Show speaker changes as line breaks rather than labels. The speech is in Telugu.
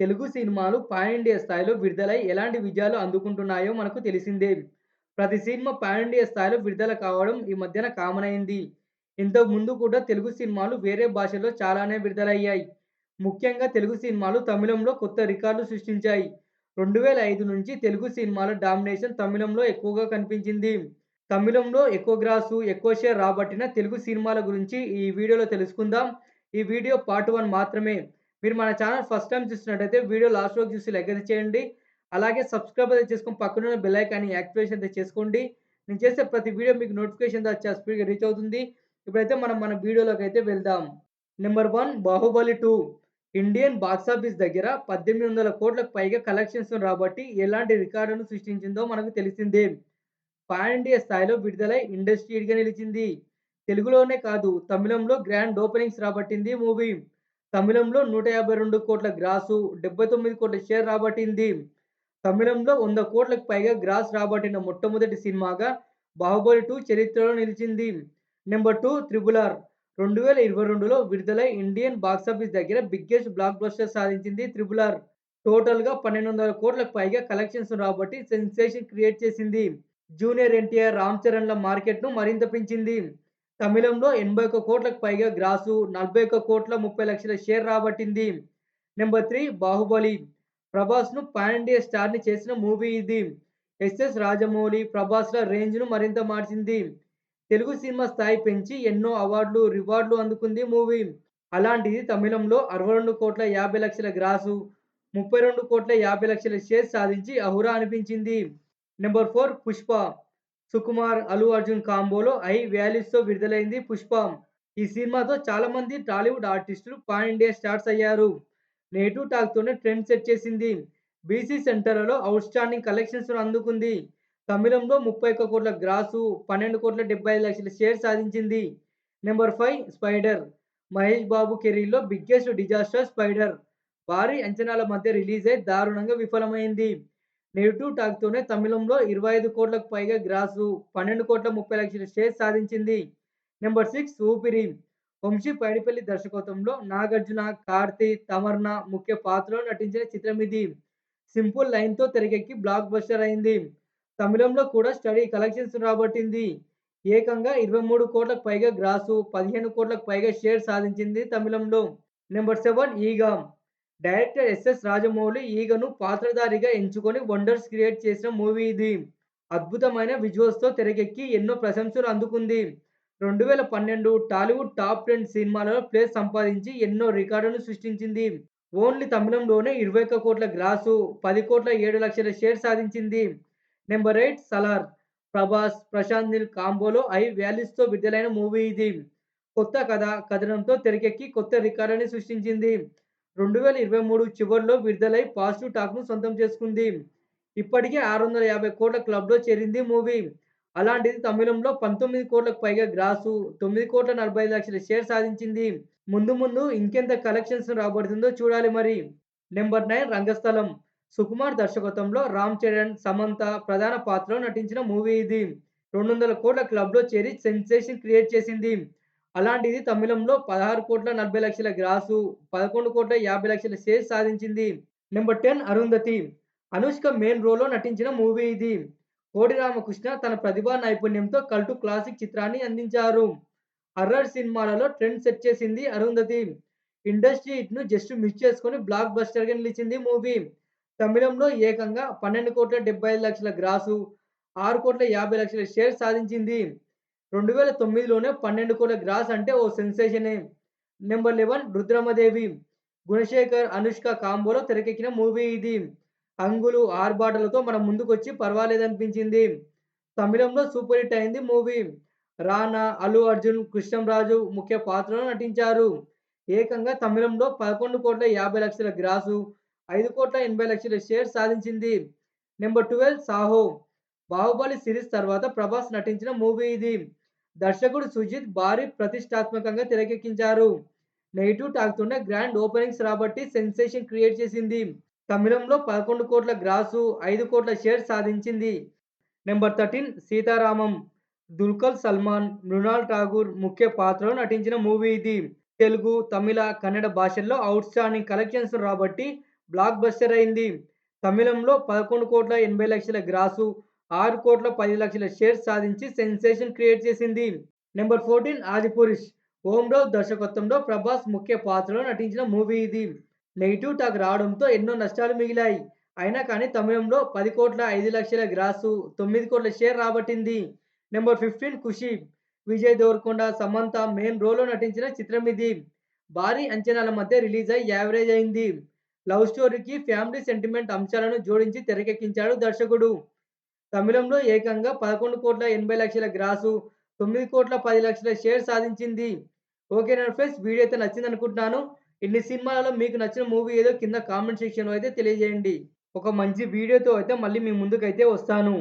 తెలుగు సినిమాలు పాన్ ఇండియా స్థాయిలో విడుదలై ఎలాంటి విజయాలు అందుకుంటున్నాయో మనకు తెలిసిందే. ప్రతి సినిమా పాన్ ఇండియా స్థాయిలో విడుదల కావడం ఈ మధ్యన కామన్ అయింది. ఇంతకు ముందు కూడా తెలుగు సినిమాలు వేరే భాషల్లో చాలానే విడుదలయ్యాయి. ముఖ్యంగా తెలుగు సినిమాలు తమిళంలో కొత్త రికార్డులు సృష్టించాయి. 2005 నుంచి తెలుగు సినిమాల డామినేషన్ తమిళంలో ఎక్కువగా కనిపించింది. తమిళంలో ఎక్కువ గ్రాసు, ఎక్కువ షేర్ రాబట్టిన తెలుగు సినిమాల గురించి ఈ వీడియోలో తెలుసుకుందాం. ఈ వీడియో పార్ట్ వన్ మాత్రమే. మీరు మన ఛానల్ ఫస్ట్ టైమ్ చూసినట్టయితే వీడియో లాస్ట్ వరకు చూసి లైక్ అయితే చేయండి. అలాగే సబ్స్క్రైబ్ అయితే చేసుకుని పక్కనున్న బెల్ యాక్టివేషన్ అయితే చేసుకోండి. నేను చేసే ప్రతి వీడియో మీకు నోటిఫికేషన్ వచ్చే చాలా స్పీడ్‌గా రీచ్ అవుతుంది. ఇప్పుడైతే మనం మన వీడియోలోకి అయితే వెళ్దాం. Number one Baahubali two Indian box office దగ్గర 1800 కోట్లకు పైగా కలెక్షన్స్ రాబట్టి ఎలాంటి రికార్డును సృష్టించిందో మనకు తెలిసిందే. పాన్ ఇండియా స్థాయిలో విడుదలై ఇండస్ట్రీగా నిలిచింది. తెలుగులోనే కాదు తమిళంలో గ్రాండ్ ఓపెనింగ్స్ రాబట్టింది మూవీ. తమిళంలో 152 కోట్ల గ్రాసు, 79 కోట్ల షేర్ రాబట్టింది. తమిళంలో వంద కోట్లకు పైగా గ్రాస్ రాబట్టిన మొట్టమొదటి సినిమాగా బాహుబలి టూ చరిత్రలో నిలిచింది. నెంబర్ 2 త్రిబుల్ ఆర్ 2022లో విడుదలై ఇండియన్ బాక్సాఫీస్ దగ్గర బిగ్గెస్ట్ బ్లాక్ బస్టర్ సాధించింది త్రిబుల్ ఆర్. టోటల్‌గా 1200 కోట్లకు పైగా కలెక్షన్స్ రాబట్టి సెన్సేషన్ క్రియేట్ చేసింది. జూనియర్ ఎన్టీఆర్, రామ్ చరణ్‌ల మార్కెట్‌ను మరింత పెంచింది. తమిళంలో 81 కోట్లకు పైగా గ్రాసు, 41 కోట్ల 30 లక్షల షేర్ రాబట్టింది. నెంబర్ త్రీ బాహుబలి ప్రభాస్‌ను పాన్ ఇండియా స్టార్‌ని చేసిన మూవీ ఇది. ఎస్ఎస్ రాజమౌళి, ప్రభాస్‌ల రేంజ్‌ను మరింత మార్చింది. తెలుగు సినిమా స్థాయి పెంచి ఎన్నో అవార్డులు, రివార్డులు అందుకుంది మూవీ. అలాంటిది తమిళంలో 62 కోట్ల 50 లక్షల గ్రాసు, 32 కోట్ల 50 లక్షల షేర్ సాధించి అహురా అనిపించింది. నెంబర్ ఫోర్ పుష్ప సుకుమార్, అల్లు అర్జున్ కాంబోలో ఐ వ్యాలీస్తో విడుదలైంది పుష్పం ఈ సినిమాతో చాలా మంది టాలీవుడ్ ఆర్టిస్టులు పాన్ ఇండియా స్టార్స్ అయ్యారు. నేటివ్ టాక్‌తోనే ట్రెండ్ సెట్ చేసింది. బీసీ సెంటర్లలో స్టాండింగ్ కలెక్షన్స్‌ను అందుకుంది. తమిళంలో 31 కోట్ల గ్రాసు, 12 కోట్ల 75 లక్షల షేర్ సాధించింది. Number five spyder Mahesh Babu కెరీర్‌లో బిగ్గెస్ట్ డిజాస్టర్ 'స్పైడర్'. భారీ అంచనాల మధ్య రిలీజ్ అయి దారుణంగా విఫలమైంది. నెగిటివ్ టాక్‌తోనే తమిళంలో 25 కోట్లకు పైగా గ్రాసు, 12 కోట్ల 30 లక్షల షేర్ సాధించింది. నెంబర్ సిక్స్ ఊపిరి వంశీ పైడిపల్లి దర్శకత్వంలో నాగార్జున, కార్తి తమర్న ముఖ్య పాత్రలో నటించిన చిత్రం ఇది. సింపుల్ లైన్‌తో తెరకెక్కి బ్లాక్ బస్టర్ అయింది. తమిళంలో కూడా స్టడీ కలెక్షన్స్ రాబట్టింది. ఏకంగా 23 కోట్లకు పైగా గ్రాసు, 15 కోట్లకు పైగా షేర్ సాధించింది తమిళంలో. Number seven Eega director SS Rajamouli ఈగను పాత్రధారిగా ఎంచుకొని వండర్స్ క్రియేట్ చేసిన మూవీ ఇది. అద్భుతమైన విజువల్స్‌తో తెరకెక్కి ఎన్నో ప్రశంసలు అందుకుంది. 2012 టాలీవుడ్ టాప్ 10 సినిమాలలో ప్లేస్ సంపాదించి ఎన్నో రికార్డులను సృష్టించింది. ఓన్లీ తమిళంలోనే 21 కోట్ల గ్రాసు, పది కోట్ల ఏడు లక్షల షేర్ సాధించింది. నెంబర్ ఎయిట్ సలార్ ప్రభాస్, ప్రశాంత్ నీల్ కాంబోలో ఐ వ్యాలీస్తో విడుదలైన మూవీ ఇది. కొత్త కథ, కథనంతో తెరకెక్కి కొత్త రికార్డుని సృష్టించింది. 2023 చివర్లో విడుదలై పాజిటివ్ టాక్‌ను సొంతం చేసుకుంది. ఇప్పటికే 650 కోట్ల క్లబ్‌లో చేరింది మూవీ. అలాంటిది తమిళంలో 19 కోట్లకు పైగా గ్రాసు, తొమ్మిది కోట్ల 45 లక్షల షేర్ సాధించింది. ముందు ముందు ఇంకెంత కలెక్షన్స్ రాబడుతుందో చూడాలి మరి. నెంబర్ నైన్ రంగస్థలం సుకుమార్ దర్శకత్వంలో రామ్ చరణ్, సమంత ప్రధాన పాత్రలో నటించిన మూవీ ఇది. 200 కోట్ల క్లబ్‌లో చేరి సెన్సేషన్ క్రియేట్ చేసింది. అలాంటిది తమిళంలో 16 కోట్ల 40 లక్షల గ్రాసు, 11 కోట్ల 50 లక్షల సేల్స్ సాధించింది. నెంబర్ 10 అరుంధతి అనుష్క మెయిన్ రోల్‌లో నటించిన మూవీ ఇది. కోడి రామకృష్ణ తన ప్రతిభా నైపుణ్యంతో కల్టు క్లాసిక్ చిత్రాన్ని అందించారు. హర్రర్ సినిమాలలో ట్రెండ్ సెట్ చేసింది అరుంధతి. ఇండస్ట్రీ హిట్‌ను జస్ట్ మిస్ చేసుకొని బ్లాక్ బస్టర్‌గా నిలిచింది మూవీ. తమిళంలో ఏకంగా 12 కోట్ల 75 లక్షల గ్రాసు, ఆరు కోట్ల 50 లక్షల షేర్ సాధించింది. 2009లోనే 12 కోట్ల గ్రాస్ అంటే ఓ సెన్సేషనే. నెంబర్ 11 రుద్రమదేవి గుణశేఖర్, అనుష్క కాంబోలో తెరకెక్కిన మూవీ ఇది. హంగులు, ఆర్బాటలతో మనం ముందుకొచ్చి పర్వాలేదనిపించింది. తమిళంలో సూపర్ హిట్ అయింది మూవీ. రానా, అల్లు అర్జున్, కృష్ణంరాజు ముఖ్య పాత్రలో నటించారు. ఏకంగా తమిళంలో 11 కోట్ల 50 లక్షల గ్రాసు, ఐదు కోట్ల 80 లక్షల షేర్ సాధించింది. నెంబర్ 12 సాహో బాహుబలి సిరీస్ తర్వాత ప్రభాస్ నటించిన మూవీ ఇది. దర్శకుడు సుజిత్ భారీ ప్రతిష్టాత్మకంగా తెరకెక్కించారు. నెగిటివ్ టాక్‌తోనే గ్రాండ్ ఓపెనింగ్స్ రాబట్టి సెన్సేషన్ క్రియేట్ చేసింది. తమిళంలో 11 కోట్ల గ్రాసు, ఐదు కోట్ల షేర్ సాధించింది. నెంబర్ 13 సీతారామం దుల్కర్ సల్మాన్, మృణాల్ ఠాగూర్ ముఖ్య పాత్రలో నటించిన మూవీ ఇది. తెలుగు, తమిళ, కన్నడ భాషల్లో అవుట్ స్టాండింగ్ కలెక్షన్స్ రాబట్టి బ్లాక్ బస్టర్ అయింది. తమిళంలో 11,80,00,000 గ్రాసు, 6,10,00,000 షేర్స్ సాధించి సెన్సేషన్ క్రియేట్ చేసింది. నెంబర్ 14 ఆదిపురుష్. ఓంరావు దర్శకత్వంలో ప్రభాస్ ముఖ్య పాత్రలో నటించిన మూవీ ఇది. నెగిటివ్ టాక్ రావడంతో ఎన్నో నష్టాలు మిగిలాయి. అయినా కానీ తమిళంలో పది కోట్ల ఐదు లక్షల గ్రాసు, తొమ్మిది కోట్ల share రాబట్టింది. Number fifteen Kushi Vijay Deverakonda, Samantha main రోల్‌లో నటించిన చిత్రం ఇది. భారీ అంచనాల మధ్య రిలీజ్ అయి యావరేజ్ అయింది. లవ్ స్టోరీకి ఫ్యామిలీ సెంటిమెంట్ అంశాలను జోడించి తెరకెక్కించాడు దర్శకుడు. తమిళంలో ఏకంగా 11,80,00,000 గ్రాసు, 9,10,00,000 షేర్ సాధించింది. ఓకేనా ఫ్రెండ్స్ వీడియో అయితే నచ్చిందనుకుంటున్నాను. ఇన్ని సినిమాలలో మీకు నచ్చిన మూవీ ఏదో కింద కామెంట్ సెక్షన్‌లో అయితే తెలియజేయండి. ఒక మంచి వీడియోతో అయితే మళ్ళీ మీ ముందుకైతే వస్తాను.